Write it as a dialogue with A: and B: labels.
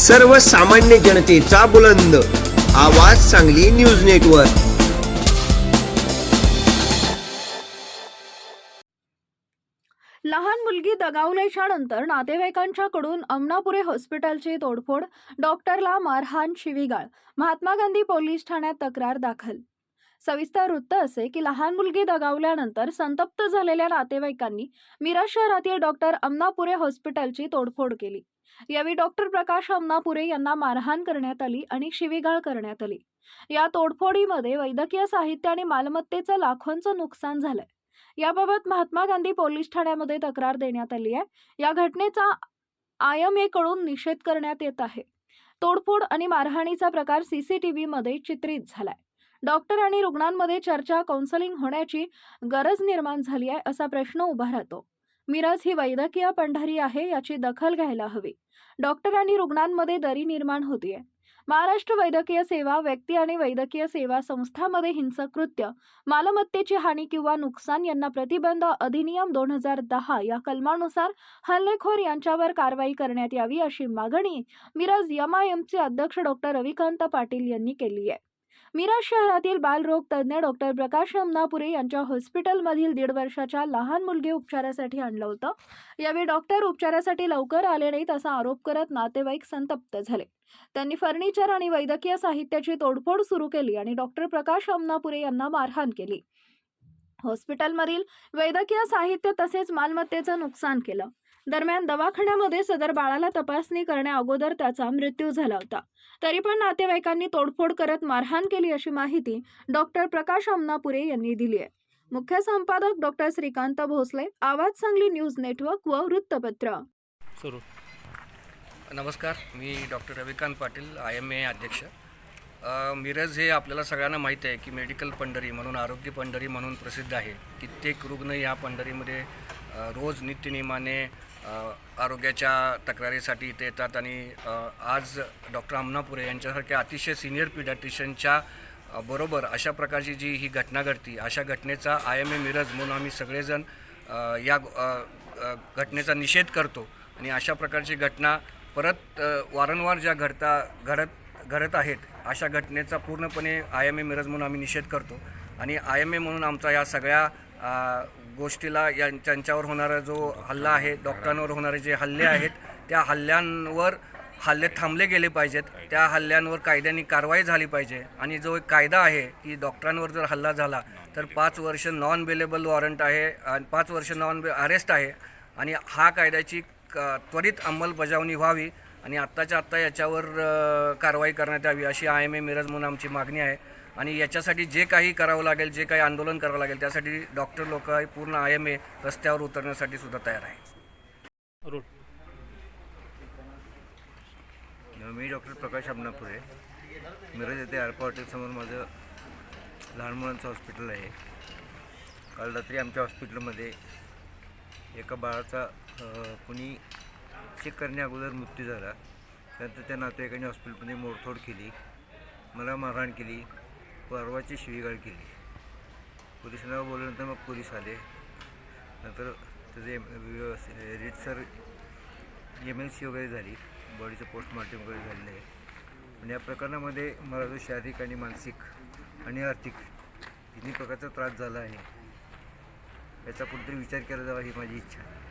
A: सर्वसामान्य जनतेचा बुलंद. आवाज सांगली न्यूज नेटवर्क.
B: लहान मुलगी दगावल्याच्या नंतर नातेवाईकांच्याकडून अमनापुरे हॉस्पिटलची तोडफोड डॉक्टरला मारहाण शिवीगाळ महात्मा गांधी पोलीस ठाण्यात तक्रार दाखल. सविस्तर वृत्त असे की लहान मुलगी दगावल्यानंतर संतप्त झालेल्या नातेवाईकांनी मिरज शहरातील डॉक्टर अमनापुरे हॉस्पिटलची तोडफोड केली. यावेळी डॉक्टर प्रकाश अमनापुरे यांना मारहाण करण्यात आली आणि शिवीगाळ करण्यात आली. या तोडफोडीमध्ये वैद्यकीय साहित्य आणि मालमत्तेचं लाखोंचं नुकसान झालंय. याबाबत महात्मा गांधी पोलीस ठाण्यामध्ये तक्रार देण्यात आली आहे. या घटनेचा आय एम एकडून निषेध करण्यात येत आहे. तोडफोड आणि मारहाणीचा प्रकार सीसीटीव्ही मध्ये चित्रित झालाय. डॉक्टर आणि रुग्णांमध्ये चर्चा काउन्सलिंग होण्याची गरज निर्माण झाली आहे असा प्रश्न उभा राहतो. मिरज ही वैद्यकीय पंढरी आहे याची दखल घ्यायला हवी. डॉक्टर आणि रुग्णांमध्ये दरी निर्माण होतीये. महाराष्ट्र वैद्यकीय सेवा व्यक्ती आणि वैद्यकीय सेवा संस्थांमध्ये हिंसक कृत्य मालमत्तेची हानी किंवा नुकसान यांना प्रतिबंध अधिनियम दोन हजार दहा या कलमानुसार हल्लेखोर यांच्यावर कारवाई करण्यात यावी अशी मागणी मिरज एमआयएमचे अध्यक्ष डॉक्टर रविकांत पाटील यांनी केली आहे. मिरज शहरातील बालरोग तज्ज्ञ डॉक्टर प्रकाश अमनापुरे यांच्या हॉस्पिटलमधील दीड वर्षाच्या लहान मुलगी उपचारासाठी आणलं होतं. यावेळी डॉक्टर उपचारासाठी लवकर आले नाहीत असा आरोप करत नातेवाईक संतप्त झाले. त्यांनी फर्निचर आणि वैद्यकीय साहित्याची तोडफोड सुरू केली आणि डॉक्टर प्रकाश अमनापुरे यांना मारहाण केली. हॉस्पिटलमधील वैद्यकीय साहित्य तसेच मालमत्तेचं नुकसान केलं. दरम्यान दवाखान्यामध्ये सदर बाळाला तपासणी करण्या अगोदर त्याचा मृत्यू झाला होता. तरी पण नातेवाईकांनी तोडफोड करत मारहाण केली अशी माहिती डॉक्टर प्रकाश अमनापुरे यांनी दिली आहे. मुख्य संपादक डॉक्टर श्रीकांत भोसले आवाज सांगली न्यूज नेटवर्क व वृत्तपत्र.
C: सुरू.
D: नमस्कार मी doctor Ravikant Patil I M A अध्यक्ष. मिरज हे आपल्याला सगळ्यांना माहीत आहे की मेडिकल पंढरी म्हणून आरोग्य पंढरी म्हणून प्रसिद्ध आहे. कित्येक रुग्ण या पंढरीमध्ये रोज नित्यनियमाने आरोग्याच्या तक्रारीसाठी इथे येतात आणि आज डॉक्टर अमनापुरे यांच्यासारख्या अतिशय सिनियर पिडॅट्रिशियनच्या बरोबर अशा प्रकारची जी ही घटना घडती अशा घटनेचा आय एम ए मिरज म्हणून आम्ही सगळेजण या घटनेचा निषेध करतो आणि अशा प्रकारची घटना परत वारंवार ज्या घडता घडत घडत आहेत अशा घटनेचा पूर्णपणे आय एम ए मिरज म्हणून आम्ही निषेध करतो. आणि आय एम ए म्हणून आमचा या सगळ्या गोष्टीला या त्यांच्यावर होणारा जो हल्ला आहे डॉक्टरांवर होणारे जे हल्ले आहेत त्या हल्ल्यांवर हल्ले थांबले गेले पाहिजेत. त्या हल्ल्यांवर कायद्याने कारवाई झाली पाहिजे. आणि जो एक कायदा आहे की डॉक्टरांवर जर हल्ला झाला तर पाच वर्ष नॉन बेलेबल वॉरंट आहे आणि पाच वर्ष नॉन बे अरेस्ट आहे. आणि हा कायद्याची क- त्वरित अंमलबजावणी व्हावी. आणि आत्ताच्या आत्ता याच्यावर कारवाई करण्यात यावी अशी आय एम ए मिरज म्हणून आमची मागणी आहे. आणि याच्यासाठी जे काही करावं लागेल जे काही आंदोलन करावं लागेल त्यासाठी डॉक्टर लोक पूर्ण आय एम ए रस्त्यावर उतरण्यासाठी सुद्धा तयार आहे.
E: मी डॉक्टर प्रकाश अमनापुरे मिरज येथे एअरपोर्ट समोर माझं लहान मुलांचं हॉस्पिटल आहे. काल रात्री आमच्या हॉस्पिटलमध्ये एका बाळाचा कुणी चेक करण्या अगोदर मृत्यू झाला. त्यानंतर त्या नातेवाईकांनी हॉस्पिटलमध्ये मोडतोड केली. मला मारहाण केली. परवाची शिवीगाळ केली. पोलिसांना बोलल्यानंतर मग पोलीस आले. नंतर त्याचे रीतसर एम एल सी वगैरे झाली. बॉडीचं पोस्टमॉर्टम वगैरे झालेलं आहे. आणि या प्रकरणामध्ये मला जो शारीरिक आणि मानसिक आणि आर्थिक तिन्ही प्रकारचा त्रास झाला आहे. याचा कुठेतरी विचार केला जावा ही माझी इच्छा आहे.